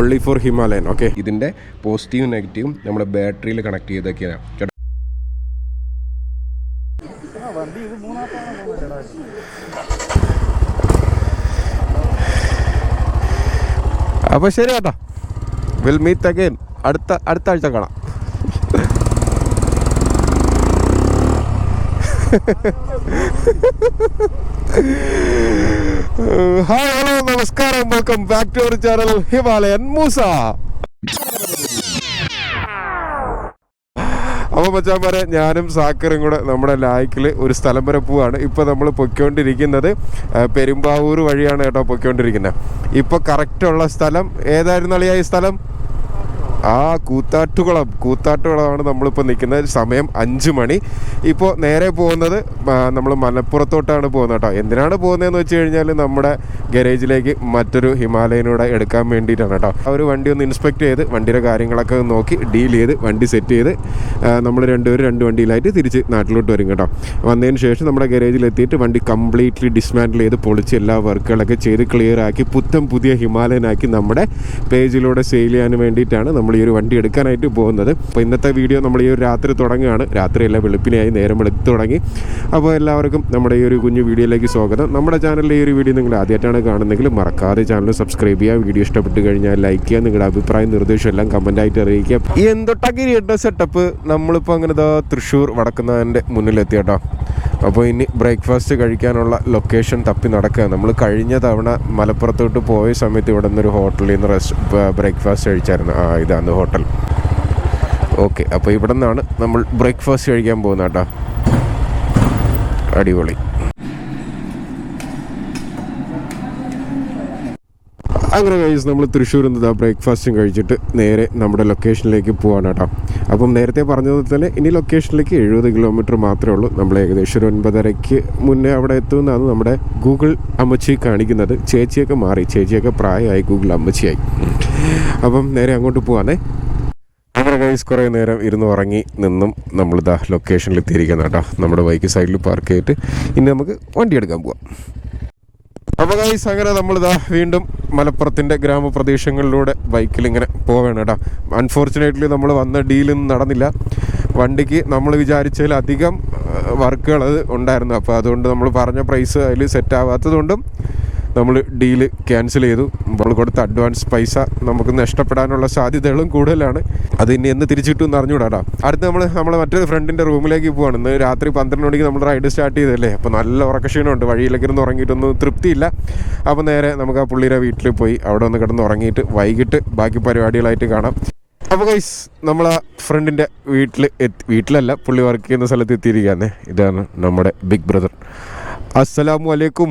Only for Himalayan okay ഇതിന്റെ പോസിറ്റീവും നെഗറ്റീവും നമ്മുടെ ബാറ്ററിയിൽ കണക്ട് ചെയ്തൊക്കെയാണ് അപ്പൊ അപ്പോൾ ശരി കേട്ടോ വിൽ മീറ്റ് അഗൈൻ അടുത്ത അടുത്ത ആഴ്ച കാണാം. ഹായ് നമസ്കാരം welcome back to our channel Himalayan Moosa അപ്പോൾ പറയാം ഞാനും സാക്കറും കൂടെ നമ്മുടെ ലായ്ക്കിൽ ഒരു സ്ഥലം വരെ പോവാണ്. ഇപ്പോൾ നമ്മൾ പൊയ്ക്കൊണ്ടിരിക്കുന്നത് പെരുമ്പാവൂർ വഴിയാണ് കേട്ടോ പൊയ്ക്കൊണ്ടിരിക്കുന്നത്. ഇപ്പോൾ കറക്റ്റുള്ള സ്ഥലം ഏതായിരുന്നു അളിയാ ഈ സ്ഥലം? ആ കൂത്താട്ടുകുളം കൂത്താട്ടുകുളമാണ് നമ്മളിപ്പോൾ നിൽക്കുന്നത്. സമയം അഞ്ച് മണി. ഇപ്പോൾ നേരെ പോകുന്നത് നമ്മൾ മലപ്പുറത്തോട്ടാണ് പോകുന്നത് കേട്ടോ. എന്തിനാണ് പോകുന്നതെന്ന് വെച്ച് കഴിഞ്ഞാൽ നമ്മുടെ ഗരേജിലേക്ക് മറ്റൊരു ഹിമാലയനൂടെ എടുക്കാൻ വേണ്ടിയിട്ടാണ് കേട്ടോ. ആ വണ്ടി ഒന്ന് ഇൻസ്പെക്ട് ചെയ്ത് വണ്ടിയുടെ കാര്യങ്ങളൊക്കെ നോക്കി ഡീൽ ചെയ്ത് വണ്ടി സെറ്റ് ചെയ്ത് നമ്മൾ രണ്ടുപേരും രണ്ട് വണ്ടിയിലായിട്ട് തിരിച്ച് നാട്ടിലോട്ട് വരും കേട്ടോ. വന്നതിന് ശേഷം നമ്മുടെ ഗരേജിലെത്തിയിട്ട് വണ്ടി കംപ്ലീറ്റ്ലി ഡിസ്മാൻഡിൽ ചെയ്ത് പൊളിച്ച് എല്ലാ വർക്കുകളൊക്കെ ചെയ്ത് ക്ലിയർ ആക്കി പുത്തം പുതിയ ഹിമാലയനാക്കി നമ്മുടെ പേജിലൂടെ സെയിൽ ചെയ്യാൻ വേണ്ടിയിട്ടാണ് നമ്മൾ ഈ ഒരു വണ്ടി എടുക്കാനായിട്ട് പോകുന്നത്. അപ്പോൾ ഇന്നത്തെ വീഡിയോ നമ്മൾ ഈ ഒരു രാത്രി തുടങ്ങുകയാണ്. രാത്രിയല്ല വെളുപ്പിനെയായി നേരം വെളുത്ത് തുടങ്ങി. അപ്പോൾ എല്ലാവർക്കും നമ്മുടെ ഈ ഒരു കുഞ്ഞു വീഡിയോയിലേക്ക് സ്വാഗതം. നമ്മുടെ ചാനലിലെ ഈ ഒരു വീഡിയോ നിങ്ങൾ ആദ്യമായിട്ടാണ് കാണുന്നതെങ്കിൽ മറക്കാതെ ചാനൽ സബ്സ്ക്രൈബ് ചെയ്യുക. വീഡിയോ ഇഷ്ടപ്പെട്ട് കഴിഞ്ഞാൽ ലൈക്ക് ചെയ്യുക. നിങ്ങളുടെ അഭിപ്രായം നിർദ്ദേശം എല്ലാം കമന്റായിട്ട് അറിയിക്കുക. എന്തൊട്ടൊക്കെ സെറ്റപ്പ് നമ്മളിപ്പോൾ അങ്ങനെ തൃശ്ശൂർ വടക്കുന്നതിന്റെ മുന്നിലെത്തി കേട്ടോ. അപ്പോൾ ഇനി ബ്രേക്ക്ഫാസ്റ്റ് കഴിക്കാനുള്ള ലൊക്കേഷൻ തപ്പി നടക്കുക. നമ്മൾ കഴിഞ്ഞ തവണ മലപ്പുറത്തോട്ട് പോയ സമയത്ത് ഇവിടെ നിന്നൊരു ഹോട്ടലിൽ നിന്ന് റെസ്റ്റ് ബ്രേക്ക്ഫാസ്റ്റ് കഴിച്ചായിരുന്നു. ആ ഇതാണ് ഹോട്ടൽ. ഓക്കെ അപ്പോൾ ഇവിടെ നിന്നാണ് നമ്മൾ ബ്രേക്ക്ഫാസ്റ്റ് കഴിക്കാൻ പോകുന്നത് കേട്ടോ. അടിപൊളി. അങ്ങനെ കഴിച്ച് നമ്മൾ തൃശ്ശൂരിൽ നിന്ന് ബ്രേക്ക്ഫാസ്റ്റും കഴിച്ചിട്ട് നേരെ നമ്മുടെ ലൊക്കേഷനിലേക്ക് പോവാണ് കേട്ടോ അപ്പം നേരത്തെ പറഞ്ഞത് തന്നെ ഇനി ലൊക്കേഷനിലേക്ക് എഴുപത് കിലോമീറ്റർ മാത്രമേ ഉള്ളൂ. നമ്മൾ ഏകദേശം ഒരു ഒൻപതരയ്ക്ക് മുന്നേ അവിടെ എത്തുമെന്നാണ് നമ്മുടെ ഗൂഗിൾ അമ്മച്ചി കാണിക്കുന്നത്. ചേച്ചിയൊക്കെ മാറി. ചേച്ചിയൊക്കെ പ്രായമായി ഗൂഗിൾ അമ്മച്ചിയായി. അപ്പം നേരെ അങ്ങോട്ട് പോവാന്നേ അങ്ങനെ കൈസ് കുറേ നേരം ഇരുന്ന് ഉറങ്ങി നിന്നും നമ്മളിതാ ലൊക്കേഷനിൽ എത്തിയിരിക്കുന്ന കേട്ടോ നമ്മുടെ ബൈക്ക് സൈഡിൽ പാർക്ക് ചെയ്തിട്ട് ഇനി നമുക്ക് വണ്ടി എടുക്കാൻ പോവാം. അപ്പോൾ ഗൈസ് അങ്ങനെ നമ്മൾ നമ്മളിതാ വീണ്ടും മലപ്പുറത്തിന്റെ ഗ്രാമപ്രദേശങ്ങളിലൂടെ ബൈക്കിൽ ഇങ്ങനെ പോവുകയാണ് കേട്ടോ അൺഫോർച്ചുനേറ്റ്ലി നമ്മൾ വന്ന ഡീലൊന്നും നടന്നില്ല. വണ്ടിക്ക് നമ്മൾ വിചാരിച്ചതിലധികം വർക്കുകൾ ഉണ്ടായിരുന്നു. അപ്പോൾ അതുകൊണ്ട് നമ്മൾ പറഞ്ഞ പ്രൈസ് അതിൽ സെറ്റ് ആവാത്തതുകൊണ്ടും നമ്മൾ ഡീൽ ക്യാൻസൽ ചെയ്തു. നമ്മൾ കൊടുത്ത അഡ്വാൻസ് പൈസ നമുക്ക് നഷ്ടപ്പെടാനുള്ള സാധ്യതകളും കൂടുതലാണ്. അത് ഇനി എന്ന് തിരിച്ചു കിട്ടുമെന്ന് അറിഞ്ഞുകൂടാ അടുത്ത് നമ്മൾ നമ്മളെ മറ്റൊരു ഫ്രണ്ടിന്റെ റൂമിലേക്ക് പോവാണ്. ഇന്ന് രാത്രി പന്ത്രണ്ട് മണിക്ക് നമ്മൾ റൈഡ് സ്റ്റാർട്ട് ചെയ്തല്ലേ അപ്പോൾ നല്ല ഉറക്കക്ഷീണമുണ്ട് വഴിയിലേക്ക് ഇരുന്ന് ഉറങ്ങിയിട്ടൊന്നും തൃപ്തിയില്ല. അപ്പോൾ നേരെ നമുക്ക് ആ പുള്ളിയുടെ വീട്ടിൽ പോയി അവിടെ ഒന്ന് കിടന്ന് ഉറങ്ങിയിട്ട് വൈകിട്ട് ബാക്കി പരിപാടികളായിട്ട് കാണാം. അപ്പോൾ ഗൈസ് നമ്മൾ ആ ഫ്രണ്ടിന്റെ വീട്ടിൽ എത്തി വീട്ടിലല്ല പുള്ളി വർക്ക് ചെയ്യുന്ന സ്ഥലത്ത് എത്തിയിരിക്കുകയാണ്. ഇതാണ് നമ്മുടെ ബിഗ് ബ്രദർ അസ്സലാമു അലൈക്കും.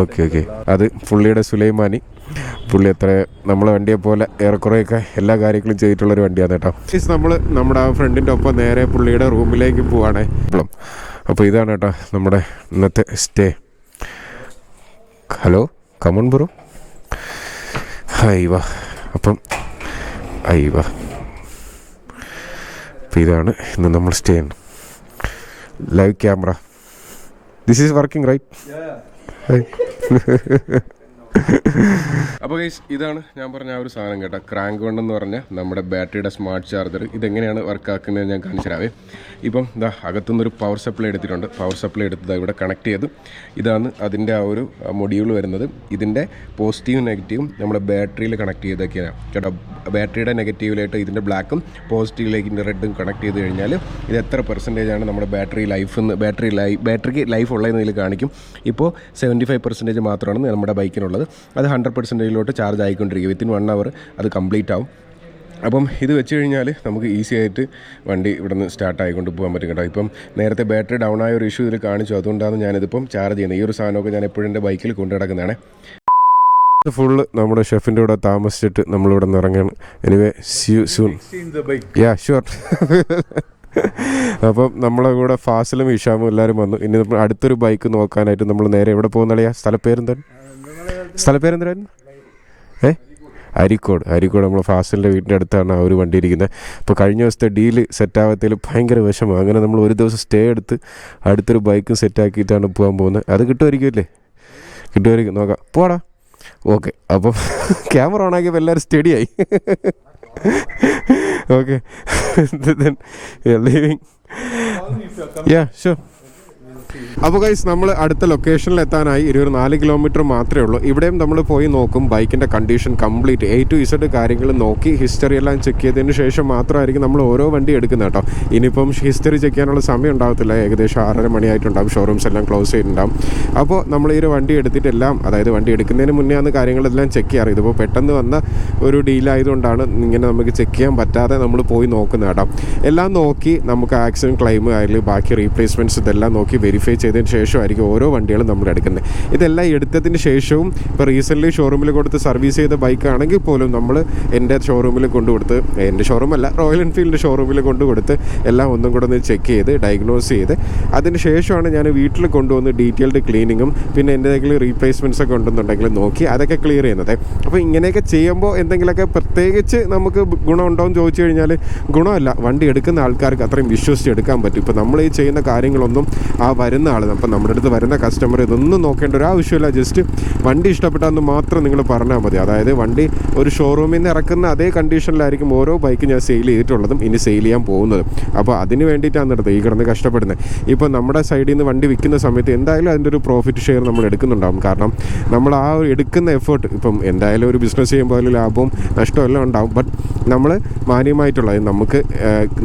ഓക്കെ ഓക്കെ അത് പുള്ളിയുടെ സുലൈമാനി. പുള്ളി അത്ര നമ്മളെ വണ്ടിയെ പോലെ ഏറെക്കുറെയൊക്കെ എല്ലാ കാര്യങ്ങളും ചെയ്തിട്ടുള്ളൊരു വണ്ടിയാണ് കേട്ടോ. നമ്മൾ നമ്മുടെ ആ ഫ്രണ്ടിന്റെ ഒപ്പം നേരെ പുള്ളിയുടെ റൂമിലേക്ക് പോവാണേ. അപ്പോൾ ഇതാണ് കേട്ടോ നമ്മുടെ ഇന്നത്തെ stay hello come on bro അയ്യവ അപ്പം അയ്യവ അപ്പം ഇതാണ് ഇന്ന് നമ്മൾ സ്റ്റേ ചെയ്യുന്നത് live camera This is working, right? Yeah. അപ്പോൾ ഗൈസ് ഇതാണ് ഞാൻ പറഞ്ഞ ആ ഒരു സാധനം കേട്ടോ. ക്രാങ്ക് എന്ന് പറഞ്ഞ നമ്മുടെ ബാറ്ററിയുടെ സ്മാർട്ട് ചാർജർ ഇതെങ്ങനെയാണ് വർക്ക് ആക്കുന്നത് ഞാൻ കാണിച്ചു തരാവേ. ഇപ്പം ഇതാ അകത്തുനിന്നൊരു പവർ സപ്ലൈ എടുത്തിട്ടുണ്ട്. പവർ സപ്ലൈ എടുത്തത് ഇവിടെ കണക്ട് ചെയ്ത്. ഇതാണ് അതിന്റെ ആ ഒരു മൊഡ്യൂൾ വരുന്നത്. ഇതിന്റെ പോസിറ്റീവും നെഗറ്റീവും നമ്മുടെ ബാറ്ററിയിൽ കണക്ട് ചെയ്തൊക്കെയാണ് കേട്ടോ ബാറ്ററിയുടെ നെഗറ്റീവിലായിട്ട് ഇതിന്റെ ബ്ലാക്കും പോസിറ്റീവിലേക്ക് ഇതിന്റെ റെഡും കണക്ട് ചെയ്ത് കഴിഞ്ഞാൽ ഇത് എത്ര പെർസെന്റേജ് ആണ് നമ്മുടെ ബാറ്ററി ലൈഫ് എന്ന് ബാറ്ററി ലൈ ബാറ്ററിക്ക് ലൈഫ് ഉള്ളതെന്നതിൽ കാണിക്കും. ഇപ്പോൾ സെവന്റി ഫൈവ് പെർസെന്റേജ് മാത്രമാണ് നമ്മുടെ ബൈക്കിനുള്ളത് അത് ഹൺഡ്രഡ് പെർസെന്റേജിലോട്ട് ചാർജ് ആയിക്കൊണ്ടിരിക്കും. വിത്തിൻ വൺ അവർ അത് കംപ്ലീറ്റ് ആവും. അപ്പം ഇത് വെച്ച് കഴിഞ്ഞാൽ നമുക്ക് ഈസി ആയിട്ട് വണ്ടി ഇവിടെ നിന്ന് സ്റ്റാർട്ട് ആയിക്കൊണ്ട് പോകാൻ പറ്റും കേട്ടോ. ഇപ്പം നേരത്തെ ബാറ്ററി ഡൗൺ ആയ ഒരു ഇഷ്യൂ ഇതിൽ കാണിച്ചു. അതുകൊണ്ടാണ് ഞാനിതിപ്പം ചാർജ് ചെയ്യുന്നത്. ഈ ഒരു സാധനമൊക്കെ ഞാൻ എപ്പോഴും എന്റെ ബൈക്കിൽ കൊണ്ടു നടക്കുന്നതാണ്. ഫുള്ള് നമ്മുടെ ഷെഫിന്റെ കൂടെ താമസിച്ചിട്ട് നമ്മളിവിടെ നിന്ന് ഇറങ്ങുകയാണ് anyway see you soon. Yeah sure അപ്പം നമ്മളെ കൂടെ ഫാസിലും ഇഷാമും എല്ലാവരും വന്നു. ഇനി നമ്മൾ അടുത്തൊരു ബൈക്ക് നോക്കാനായിട്ട് നമ്മൾ നേരെ എവിടെ പോകുന്നളിയാ? സ്ഥലപ്പേരെന്താണ് സ്ഥലപ്പേരെന്തായിരുന്നു ഏ? അരിക്കോട്. അരിക്കോട് നമ്മൾ ഫാസിലിന്റെ വീടിന്റെ അടുത്താണ് ആ ഒരു വണ്ടി ഇരിക്കുന്നത്. അപ്പോൾ കഴിഞ്ഞ ദിവസത്തെ ഡീൽ സെറ്റാവാത്തതിൽ ഭയങ്കര വിഷമം. അങ്ങനെ നമ്മൾ ഒരു ദിവസം സ്റ്റേ എടുത്ത് അടുത്തൊരു ബൈക്കും സെറ്റാക്കിയിട്ടാണ് പോകാൻ പോകുന്നത്. അത് കിട്ടുമായിരിക്കും അല്ലേ? കിട്ടുമായിരിക്കും. നോക്കാം. പോടാ. ഓക്കെ. അപ്പം ക്യാമറ ഓണാക്കിയപ്പോൾ എല്ലാവരും സ്റ്റഡിയായി okay. then you're leaving. yeah, sure. അപ്പോൾ ഗൈസ് നമ്മൾ അടുത്ത ലൊക്കേഷനിൽ എത്താനായി ഇരുപത് നാല് കിലോമീറ്റർ മാത്രമേ ഉള്ളൂ. ഇവിടെയും നമ്മൾ പോയി നോക്കും. ബൈക്കിന്റെ condition complete A to Z കാര്യങ്ങൾ നോക്കി ഹിസ്റ്ററി എല്ലാം ചെക്ക് ചെയ്തതിന് ശേഷം മാത്രമായിരിക്കും നമ്മൾ ഓരോ വണ്ടി എടുക്കുന്നത് കേട്ടോ. ഇനിയിപ്പം ഹിസ്റ്ററി ചെക്ക് ചെയ്യാനുള്ള സമയം ഉണ്ടാകത്തില്ല ഏകദേശം ആറര മണിയായിട്ടുണ്ടാവും. ഷോറൂംസ് എല്ലാം ക്ലോസ് ചെയ്തിട്ടുണ്ടാവും. അപ്പോൾ നമ്മൾ ഈ ഒരു വണ്ടി എടുത്തിട്ടെല്ലാം അതായത് വണ്ടി എടുക്കുന്നതിന് മുന്നേ ആണ് കാര്യങ്ങളെല്ലാം ചെക്ക് ചെയ്യാറ്. ഇതിപ്പോൾ പെട്ടെന്ന് വന്ന ഒരു ഡീലായതുകൊണ്ടാണ് ഇങ്ങനെ നമുക്ക് ചെക്ക് ചെയ്യാൻ പറ്റാതെ നമ്മൾ പോയി നോക്കുന്നത് കേട്ടോ. എല്ലാം നോക്കി നമുക്ക് ആക്സിഡന്റ് ക്ലെയിം ആയാലും ബാക്കി റീപ്ലേസ്മെന്റ്സ് ഇതെല്ലാം നോക്കി വെരിഫൈ ചെയ്തതിന് ശേഷമായിരിക്കും ഓരോ വണ്ടികളും നമ്മൾ എടുക്കുന്നത് ഇതെല്ലാം എടുത്തതിന് ശേഷവും ഇപ്പോൾ റീസെന്റ്ലി ഷോറൂമിൽ കൊടുത്ത് സർവീസ് ചെയ്ത ബൈക്ക് ആണെങ്കിൽ പോലും നമ്മൾ എന്റെ ഷോറൂമിൽ കൊണ്ടുകൊടുത്ത് എന്റെ ഷോറൂമല്ല റോയൽ എൻഫീൽഡ് ഷോറൂമിൽ കൊണ്ടുകൊടുത്ത് എല്ലാം ഒന്നും കൂടെ ഒന്ന് ചെക്ക് ചെയ്ത് ഡയഗ്നോസ് ചെയ്ത് അതിന് ശേഷമാണ് ഞാൻ വീട്ടിൽ കൊണ്ടുവന്ന് ഡീറ്റെയിൽഡ് ക്ലീനിങ്ങും പിന്നെ എന്റെ കയ്യിൽ റീപ്ലേസ്മെന്റ്സ് ഒക്കെ ഉണ്ടെന്നുണ്ടെങ്കിൽ നോക്കി അതൊക്കെ ക്ലിയർ ചെയ്യുന്നത്. അപ്പോൾ ഇങ്ങനെയൊക്കെ ചെയ്യുമ്പോൾ എന്തെങ്കിലുമൊക്കെ പ്രത്യേകിച്ച് നമുക്ക് ഗുണമുണ്ടോ എന്ന് ചോദിച്ചു കഴിഞ്ഞാൽ ഗുണമല്ല. വണ്ടി എടുക്കുന്ന ആൾക്കാർക്ക് അത്രയും വിശ്വസിച്ച് എടുക്കാൻ പറ്റും. ഇപ്പോൾ നമ്മൾ ഈ ചെയ്യുന്ന കാര്യങ്ങളൊന്നും ആ വരുന്ന ആൾ അപ്പം നമ്മുടെ അടുത്ത് വരുന്ന കസ്റ്റമർ ഇതൊന്നും നോക്കേണ്ട ഒരു ആവശ്യമില്ല. ജസ്റ്റ് വണ്ടി ഇഷ്ടപ്പെട്ടാന്ന് മാത്രം നിങ്ങൾ പറഞ്ഞാൽ മതി. അതായത് വണ്ടി ഒരു ഷോറൂമിൽ നിന്ന് ഇറക്കുന്ന അതേ കണ്ടീഷനിലായിരിക്കും ഓരോ ബൈക്ക് ഞാൻ സെയിൽ ചെയ്തിട്ടുള്ളതും ഇനി സെയിൽ ചെയ്യാൻ പോകുന്നതും. അപ്പോൾ അതിന് വേണ്ടിയിട്ടാണ് നടത്തുക ഈ കിടന്ന് കഷ്ടപ്പെടുന്നത് ഇപ്പോൾ നമ്മുടെ സൈഡിൽ നിന്ന് വണ്ടി വിൽക്കുന്ന സമയത്ത് എന്തായാലും അതിന്റെ ഒരു പ്രോഫിറ്റ് ഷെയർ നമ്മൾ എടുക്കുന്നുണ്ടാവും. കാരണം നമ്മൾ ആ എടുക്കുന്ന എഫേർട്ട് ഇപ്പം എന്തായാലും ഒരു ബിസിനസ് ചെയ്യുമ്പോൾ അതിൽ ലാഭവും നഷ്ടവും എല്ലാം ഉണ്ടാവും. ബട്ട് നമ്മൾ മാന്യമായിട്ടുള്ള അതായത് നമുക്ക്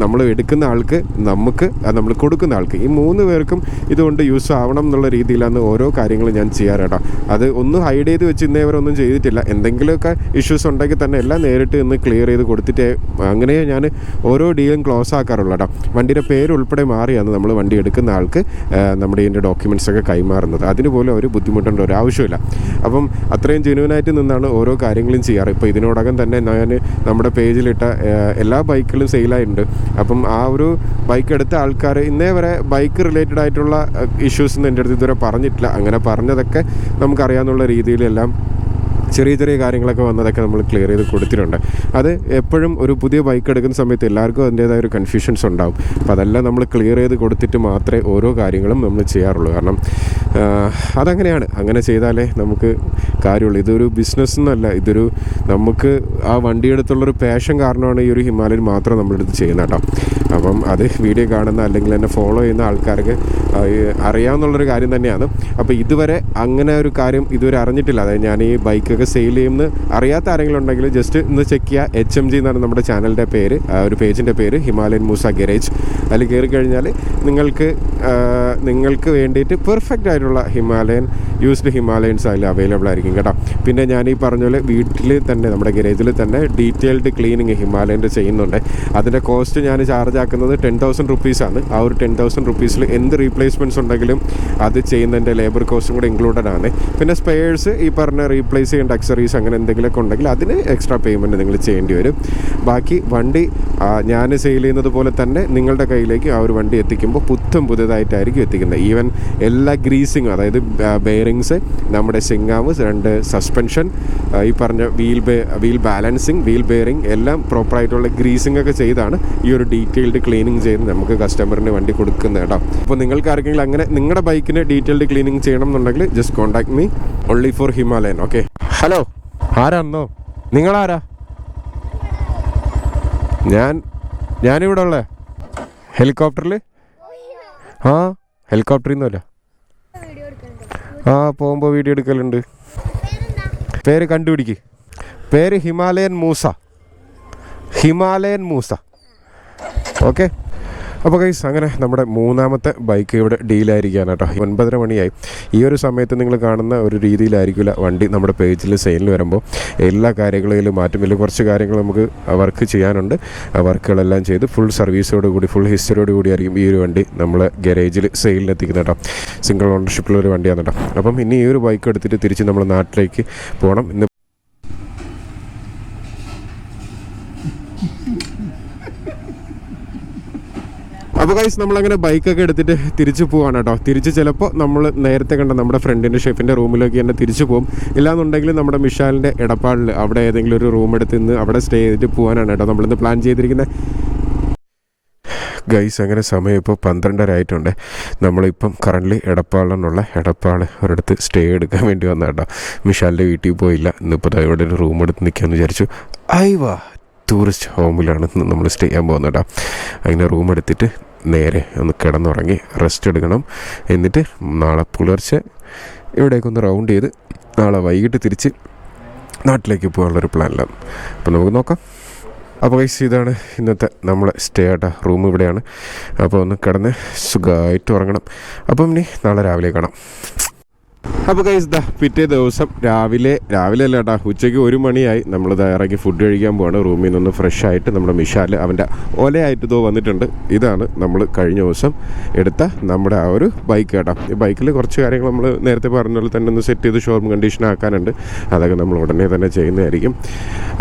നമ്മൾ എടുക്കുന്ന ആൾക്ക് നമുക്ക് നമ്മൾ കൊടുക്കുന്ന ആൾക്ക് ഈ മൂന്ന് പേർക്കും ഇതുകൊണ്ട് യൂസ് ആവണം എന്നുള്ള രീതിയിലാണ് ഓരോ കാര്യങ്ങളും ഞാൻ ചെയ്യാറ് കേട്ടോ. അത് ഒന്നും ഹൈഡ് ചെയ്ത് വെച്ച് ഇന്നേ ഒന്നും ചെയ്തിട്ടില്ല. എന്തെങ്കിലുമൊക്കെ ഇഷ്യൂസ് ഉണ്ടെങ്കിൽ തന്നെ എല്ലാം നേരിട്ട് ഇന്ന് ക്ലിയർ ചെയ്ത് കൊടുത്തിട്ട് അങ്ങനെ ഞാൻ ഓരോ ഡീലും ക്ലോസ് ആക്കാറുള്ളൂ കേട്ടോ. വണ്ടിയുടെ പേര് ഉൾപ്പെടെ മാറിയാണ് നമ്മൾ വണ്ടി എടുക്കുന്ന ആൾക്ക് നമ്മുടെ ഇതിന്റെ ഡോക്യുമെന്റ്സ് ഒക്കെ കൈമാറുന്നത്. അതിന് പോലും ഒരു ബുദ്ധിമുട്ടേണ്ട ഒരു ആവശ്യമില്ല. അപ്പം അത്രയും ജെനുവനായിട്ട് നിന്നാണ് ഓരോ കാര്യങ്ങളും ചെയ്യാറ്. ഇപ്പോൾ ഇതിനോടകം തന്നെ ഞാൻ നമ്മുടെ പേജിലിട്ട എല്ലാ ബൈക്കുകളും സെയിലായിട്ടുണ്ട് അപ്പം ആ ഒരു ബൈക്ക് എടുത്ത ആൾക്കാർ ഇന്നേ വരെ ബൈക്ക് റിലേറ്റഡ് ആയിട്ടുള്ള ഇഷ്യൂസ് ഒന്നും എന്റെ അടുത്ത് ഇതുവരെ പറഞ്ഞിട്ടില്ല. അങ്ങനെ പറഞ്ഞതൊക്കെ നമുക്കറിയാവുന്ന രീതിയിലെല്ലാം ചെറിയ ചെറിയ കാര്യങ്ങളൊക്കെ വന്നതൊക്കെ നമ്മൾ ക്ലിയർ ചെയ്ത് കൊടുത്തിട്ടുണ്ട്. അത് എപ്പോഴും ഒരു പുതിയ ബൈക്ക് എടുക്കുന്ന സമയത്ത് എല്ലാവർക്കും അതിന്റേതായ ഒരു കൺഫ്യൂഷൻസ് ഉണ്ടാവും. അപ്പോൾ അതെല്ലാം നമ്മൾ ക്ലിയർ ചെയ്ത് കൊടുത്തിട്ട് മാത്രമേ ഓരോ കാര്യങ്ങളും നമ്മൾ ചെയ്യാറുള്ളൂ. കാരണം അതങ്ങനെയാണ്. അങ്ങനെ ചെയ്താലേ നമുക്ക് കാര്യമുള്ളൂ. ഇതൊരു ബിസിനസ് എന്നല്ല ഇതൊരു നമുക്ക് ആ വണ്ടിയെടുത്തുള്ളൊരു പാഷൻ കാരണമാണ് ഈ ഒരു ഹിമാലയൻ മാത്രം നമ്മളെടുത്ത് ചെയ്യുന്നത് കേട്ടോ. അപ്പം അത് വീഡിയോ കാണുന്ന അല്ലെങ്കിൽ എന്നെ ഫോളോ ചെയ്യുന്ന ആൾക്കാർക്ക് അറിയാവുന്നുള്ളൊരു കാര്യം തന്നെയാണ്. അപ്പോൾ ഇതുവരെ അങ്ങനെ ഒരു കാര്യം ഇതുവരെ അറിഞ്ഞിട്ടില്ല. അതായത് ഞാൻ ഈ ബൈക്കൊക്കെ സെയിൽ ചെയ്യുമെന്ന് അറിയാത്ത ആരെങ്കിലും ഉണ്ടെങ്കിൽ ജസ്റ്റ് ഒന്ന് ചെക്ക് ചെയ്യുക എച്ച് എം ജി എന്നാണ് നമ്മുടെ ചാനലിന്റെ പേര്. ഒരു പേജിന്റെ പേര്. Himalayan Moosa garage. അതിൽ കയറി കഴിഞ്ഞാൽ നിങ്ങൾക്ക് നിങ്ങൾക്ക് വേണ്ടിയിട്ട് പെർഫെക്റ്റ് ആയിട്ടുള്ള ഹിമാലയൻ യൂസ്ഡ് ഹിമാലയൻസ് അതിൽ അവൈലബിൾ ആയിരിക്കും കേട്ടോ. പിന്നെ ഞാൻ ഈ പറഞ്ഞ പോലെ വീട്ടിൽ തന്നെ നമ്മുടെ ഗരേജിൽ തന്നെ ഡീറ്റെയിൽഡ് ക്ലീനിങ് ഹിമാലയന്റെ ചെയ്യുന്നുണ്ട്. അതിന്റെ കോസ്റ്റ് ഞാൻ ചാർജ് ആക്കുന്നത് ടെൻ തൗസൻഡ് റുപ്പീസാണ് ആ ഒരു ടെൻ തൗസൻഡ് റുപ്പീസിൽ എന്ത് റീപ്ലേസ്മെന്റ്സ് ഉണ്ടെങ്കിലും അത് ചെയ്യുന്നതിന്റെ ലേബർ കോസ്റ്റും കൂടെ ഇൻക്ലൂഡഡ് ആണ്. പിന്നെ സ്പെയേഴ്സ് ഈ പറഞ്ഞ റീപ്ലേസ് ചെയ്യേണ്ട അക്സറീസ് അങ്ങനെ എന്തെങ്കിലുമൊക്കെ ഉണ്ടെങ്കിൽ അതിന് എക്സ്ട്രാ പേയ്മെന്റ് നിങ്ങൾ ചെയ്യേണ്ടി വരും. ബാക്കി വണ്ടി ഞാൻ സെയിൽ ചെയ്യുന്നത് പോലെ തന്നെ നിങ്ങളുടെ കയ്യിലേക്ക് ആ ഒരു വണ്ടി എത്തിക്കുമ്പോൾ പുത്തം പുതിയതായിട്ടായിരിക്കും എത്തിക്കുന്നത്. ഈവൻ എല്ലാ ഗ്രീസിങ്ങും അതായത് ബെയറിങ്സ് നമ്മുടെ സിങ്ങാവ് രണ്ട് സസ്പെൻഷൻ ഈ പറഞ്ഞ wheel bay wheel balancing wheel bearing എല്ലാം പ്രോപ്പറായിട്ടുള്ള ഗ്രീസിംഗ് ഒക്കെ ചെയ്താണ് ഈ ഒരു ഡീറ്റെയിൽഡ് ക്ലീനിങ് ചെയ്ത് നമുക്ക് കസ്റ്റമറിന് വണ്ടി കൊടുക്കുന്നത് കേട്ടോ. അപ്പോൾ നിങ്ങൾക്ക് ആർക്കെങ്കിലും അങ്ങനെ നിങ്ങളുടെ ബൈക്കിന് ഡീറ്റെയിൽഡ് ക്ലീനിങ് ചെയ്യണം എന്നുണ്ടെങ്കിൽ just contact me only for Himalayan okay hello ആരാന്നോ? നിങ്ങളാരാ? ഞാൻ ഞാനിവിടെ ഉള്ളേ ഹെലികോപ്റ്ററിൽ ആ ഹെലികോപ്റ്ററിൽ നിന്നല്ല? ആ പോകുമ്പോൾ വീഡിയോ എടുക്കലുണ്ട്. പേര് കണ്ടുപിടിക്ക്. പേര് Himalayan Moosa. Himalayan Moosa. Okay? അപ്പോൾ കൈസ് അങ്ങനെ നമ്മുടെ മൂന്നാമത്തെ ബൈക്ക് ഇവിടെ ഡീലായിരിക്കുകയാണ് കേട്ടോ. ഒൻപതര മണിയായി. ഈ ഒരു സമയത്ത് നിങ്ങൾ കാണുന്ന ഒരു രീതിയിലായിരിക്കില്ല വണ്ടി നമ്മുടെ പേജിൽ സെയിലിൽ വരുമ്പോൾ എല്ലാ കാര്യങ്ങളിലും മാറ്റം കുറച്ച് കാര്യങ്ങൾ നമുക്ക് വർക്ക് ചെയ്യാനുണ്ട്. വർക്കുകളെല്ലാം ചെയ്ത് ഫുൾ സർവീസോട് കൂടി ഫുൾ ഹിസ്റ്ററിയോട് കൂടി ആയിരിക്കും ഈ ഒരു വണ്ടി നമ്മൾ ഗരേജിൽ സെയിലിൽ എത്തിക്കുന്നത് കേട്ടോ. സിംഗിൾ ഓണർഷിപ്പുള്ള ഒരു വണ്ടിയാണ് കേട്ടോ. അപ്പം ഇനി ഈ ഒരു ബൈക്ക് എടുത്തിട്ട് തിരിച്ച് നമ്മൾ നാട്ടിലേക്ക് പോകണം അപ്പോൾ കൈസ് നമ്മളങ്ങനെ ബൈക്കൊക്കെ എടുത്തിട്ട് തിരിച്ചു പോവാണ് കേട്ടോ. തിരിച്ച് ചിലപ്പോൾ നമ്മൾ നേരത്തെ കണ്ട നമ്മുടെ ഫ്രണ്ടിന്റെ ഷെഫിന്റെ റൂമിലേക്ക് തന്നെ തിരിച്ചു പോകും ഇല്ലാന്നുണ്ടെങ്കിൽ നമ്മുടെ മിഷാലിന്റെ ഇടപാടിൽ അവിടെ ഏതെങ്കിലും ഒരു റൂം എടുത്ത് നിന്ന് അവിടെ സ്റ്റേ ചെയ്തിട്ട് പോകാനാണ് കേട്ടോ നമ്മളിന്ന് പ്ലാൻ ചെയ്തിരിക്കുന്നത് ഗൈസ് അങ്ങനെ സമയം ഇപ്പോൾ പന്ത്രണ്ടര ആയിട്ടുണ്ട്. നമ്മളിപ്പം കറന്റ് എടപ്പാളെന്നുള്ള എടപ്പാൾ ഒരിടത്ത് സ്റ്റേ എടുക്കാൻ വേണ്ടി വന്ന കേട്ടോ. മിഷാലിന്റെ വീട്ടിൽ പോയില്ല. ഇന്നിപ്പോൾ ഇവിടെ ഒരു റൂം എടുത്ത് നിൽക്കാമെന്ന് വിചാരിച്ചു. ഐവാ ടൂറിസ്റ്റ് ഹോമിലാണ് നമ്മൾ സ്റ്റേ ചെയ്യാൻ പോകുന്നത് കേട്ടോ. അങ്ങനെ റൂം എടുത്തിട്ട് നേരെ ഒന്ന് കിടന്നുറങ്ങി റെസ്റ്റ് എടുക്കണം. എന്നിട്ട് നാളെ പുലർച്ചെ ഇവിടേക്കൊന്ന് റൗണ്ട് ചെയ്ത് നാളെ വൈകിട്ട് തിരിച്ച് നാട്ടിലേക്ക് പോകാനുള്ളൊരു പ്ലാനിലാണ് അപ്പോൾ നമുക്ക് നോക്കാം. അപ്പോൾ ഗൈസ് ഇതാണ് ഇന്നത്തെ നമ്മളെ സ്റ്റേ ആട്ട റൂം ഇവിടെയാണ്. അപ്പോൾ ഒന്ന് കിടന്ന് സുഖമായിട്ട് ഉറങ്ങണം. അപ്പം ഇനി നാളെ രാവിലെ കാണാം. അപ്പോൾ കൈസ് ദാ പിറ്റേ ദിവസം രാവിലെ രാവിലെ അല്ല കേട്ടോ ഉച്ചയ്ക്ക് ഒരു മണിയായി നമ്മൾ ഇറങ്ങി ഫുഡ് കഴിക്കാൻ പോവാണ്. റൂമിൽ നിന്ന് ഫ്രഷ് ആയിട്ട് നമ്മുടെ മിഷാൽ അവന്റെ ഒലയായിട്ട് ഇതോ വന്നിട്ടുണ്ട്. ഇതാണ് നമ്മൾ കഴിഞ്ഞ ദിവസം എടുത്ത നമ്മുടെ ആ ഒരു ബൈക്ക് കേട്ടോ ഈ ബൈക്കിൽ കുറച്ച് കാര്യങ്ങൾ നമ്മൾ നേരത്തെ പറഞ്ഞ പോലെ തന്നെ ഒന്ന് സെറ്റ് ചെയ്ത് ഷോറൂം കണ്ടീഷൻ ആക്കാനുണ്ട്. അതൊക്കെ നമ്മൾ ഉടനെ തന്നെ ചെയ്യുന്നതായിരിക്കും.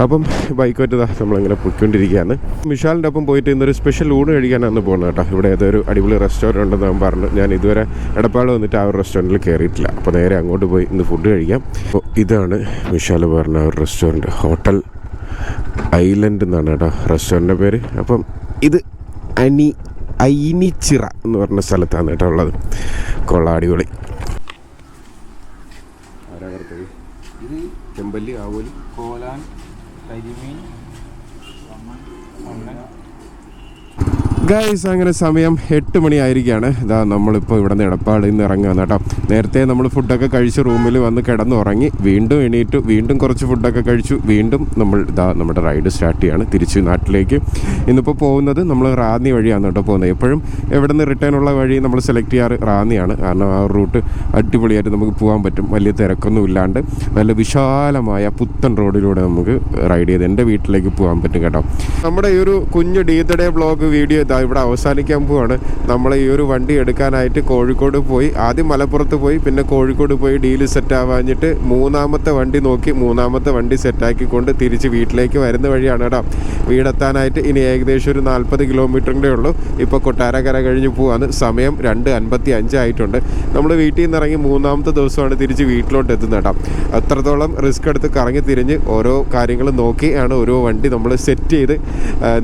അപ്പം ബൈക്ക് പറ്റതാ നമ്മളിങ്ങനെ പൊയ്ക്കൊണ്ടിരിക്കുകയാണ്. മിഷാലിന്റെ ഒപ്പം പോയിട്ട് ഇന്നൊരു സ്പെഷ്യൽ ഊണ് കഴിക്കാനാണ് പോകുന്നത് കേട്ടോ ഇവിടെ ഏതൊരു അടിപൊളി റെസ്റ്റോറന്റ് ഉണ്ടെന്ന് അവൻ പറഞ്ഞു. ഞാൻ ഇതുവരെ എടപ്പാട് വന്നിട്ട് ആ ഒരു റെസ്റ്റോറന്റിൽ കയറിയിട്ടില്ല അപ്പോൾ നേരെ അങ്ങോട്ട് പോയി ഇന്ന് ഫുഡ് കഴിക്കാം. അപ്പോൾ ഇതാണ് വിശാല പറഞ്ഞ ഒരു റെസ്റ്റോറന്റ് ഹോട്ടൽ ഐലൻഡ് എന്നാണ് കേട്ടോ റെസ്റ്റോറന്റിന്റെ പേര്. അപ്പം ഇത് അനി ഐനിച്ചിറ എന്ന് പറഞ്ഞ സ്ഥലത്താണ് കേട്ടോ ഉള്ളത്. കൊള്ള അടിപൊളി. ചെമ്പല്ലി ആവോലി കോലാൻ കരിമീൻ ഗൈസ് അങ്ങനെ സമയം എട്ട് മണിയായിരിക്കുകയാണ് ഇതാ നമ്മളിപ്പോൾ ഇവിടെ നിന്ന് എടപ്പാടിൽ നിന്ന് ഇറങ്ങുകയാണ് കേട്ടോ. നേരത്തെ നമ്മൾ ഫുഡൊക്കെ കഴിച്ച് റൂമിൽ വന്ന് കിടന്നുറങ്ങി വീണ്ടും എണീറ്റു വീണ്ടും കുറച്ച് ഫുഡൊക്കെ കഴിച്ചു വീണ്ടും നമ്മൾ ഇതാ നമ്മുടെ റൈഡ് സ്റ്റാർട്ട് ചെയ്യാണ് തിരിച്ച് നാട്ടിലേക്ക്. ഇന്നിപ്പോൾ പോകുന്നത് നമ്മൾ റാന്നി വഴിയാണ് കേട്ടോ പോകുന്നത്. എപ്പോഴും എവിടെ നിന്ന് റിട്ടേൺ ഉള്ള വഴി നമ്മൾ സെലക്ട് ചെയ്യാറ് റാന്നിയാണ്. കാരണം ആ റൂട്ട് അടിപൊളിയായിട്ട് നമുക്ക് പോകാൻ പറ്റും. വലിയ തിരക്കൊന്നും ഇല്ലാണ്ട് നല്ല വിശാലമായ പുത്തൻ റോഡിലൂടെ നമുക്ക് റൈഡ് ചെയ്ത് എന്റെ വീട്ടിലേക്ക് പോകാൻ പറ്റും കേട്ടോ. നമ്മുടെ ഈ ഒരു കുഞ്ഞു ഡീതഡേ ബ്ലോഗ് വീഡിയോ ഇതാ ഇവിടെ അവസാനിക്കാൻ പോവാണ്. നമ്മൾ ഈ ഒരു വണ്ടി എടുക്കാനായിട്ട് കോഴിക്കോട് പോയി. ആദ്യം മലപ്പുറത്ത് പോയി പിന്നെ കോഴിക്കോട് പോയി ഡീൽ സെറ്റ് ആവാഞ്ഞിട്ട് മൂന്നാമത്തെ വണ്ടി നോക്കി മൂന്നാമത്തെ വണ്ടി സെറ്റാക്കിക്കൊണ്ട് തിരിച്ച് വീട്ടിലേക്ക് വരുന്ന വഴിയാണ് കേട്ടോ വീടെത്താനായിട്ട് ഇനി ഏകദേശം ഒരു നാൽപ്പത് കിലോമീറ്ററിന്റെ ഉള്ളൂ. ഇപ്പോൾ കൊട്ടാരക്കര കഴിഞ്ഞ് പോവാണ്. സമയം രണ്ട് അൻപത്തി അഞ്ചായിട്ടുണ്ട് നമ്മൾ വീട്ടിൽ നിന്ന് ഇറങ്ങി മൂന്നാമത്തെ ദിവസമാണ് തിരിച്ച് വീട്ടിലോട്ട് എത്തുന്നത് കേട്ടോ അത്രത്തോളം റിസ്ക് എടുത്ത് കറങ്ങി തിരിഞ്ഞ് ഓരോ കാര്യങ്ങൾ നോക്കിയാണ് ഓരോ വണ്ടി നമ്മൾ സെറ്റ് ചെയ്ത്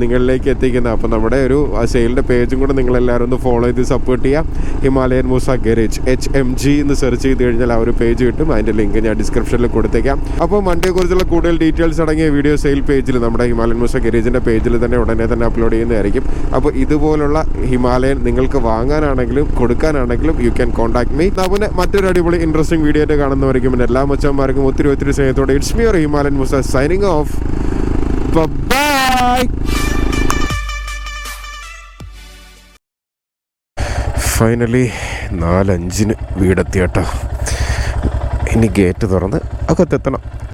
നിങ്ങളിലേക്ക് എത്തിക്കുന്നത്. അപ്പോൾ നമ്മുടെ ഒരു സെയിലിന്റെ പേജും കൂടെ നിങ്ങളെല്ലാവരും ഒന്ന് ഫോളോ ചെയ്ത് സപ്പോർട്ട് ചെയ്യുക Himalayan Moosa garage H M G എന്ന് സെർച്ച് ചെയ്ത് കഴിഞ്ഞാൽ ആ ഒരു പേജ് കിട്ടും. അതിന്റെ ലിങ്ക് ഞാൻ ഡിസ്ക്രിപ്ഷനിൽ കൊടുത്തേക്കാം. അപ്പോൾ വണ്ടിയെക്കുറിച്ചുള്ള കൂടുതൽ ഡീറ്റെയിൽസ് അടങ്ങിയ വീഡിയോ സെയിൽ പേജിൽ നമ്മുടെ ഹിമാലയൻ മൂസ ഗരേജിന്റെ പേജിൽ തന്നെ ഉടനെ തന്നെ അപ്ലോഡ് ചെയ്യുന്നതായിരിക്കും. അപ്പോൾ ഇതുപോലുള്ള ഹിമാലയൻ നിങ്ങൾക്ക് വാങ്ങാനാണെങ്കിലും കൊടുക്കാനാണെങ്കിലും യു ക്യാൻ കോൺടാക്ട് മീ പിന്നെ മറ്റൊരു അടിപൊളി ഇൻട്രസ്റ്റിംഗ് വീഡിയോ ആയിട്ട് കാണുന്നവരിക്കും പിന്നെ എല്ലാ മച്ചന്മാർക്കും ഒത്തിരി ഒത്തിരി സ്നേഹത്തോടെ. It's me your Himalayan Moosa signing off bye finally നാലഞ്ചിന് വീടെത്തിയട്ടോ ഇനി ഗേറ്റ് തുറന്ന് അകത്തെത്തണം.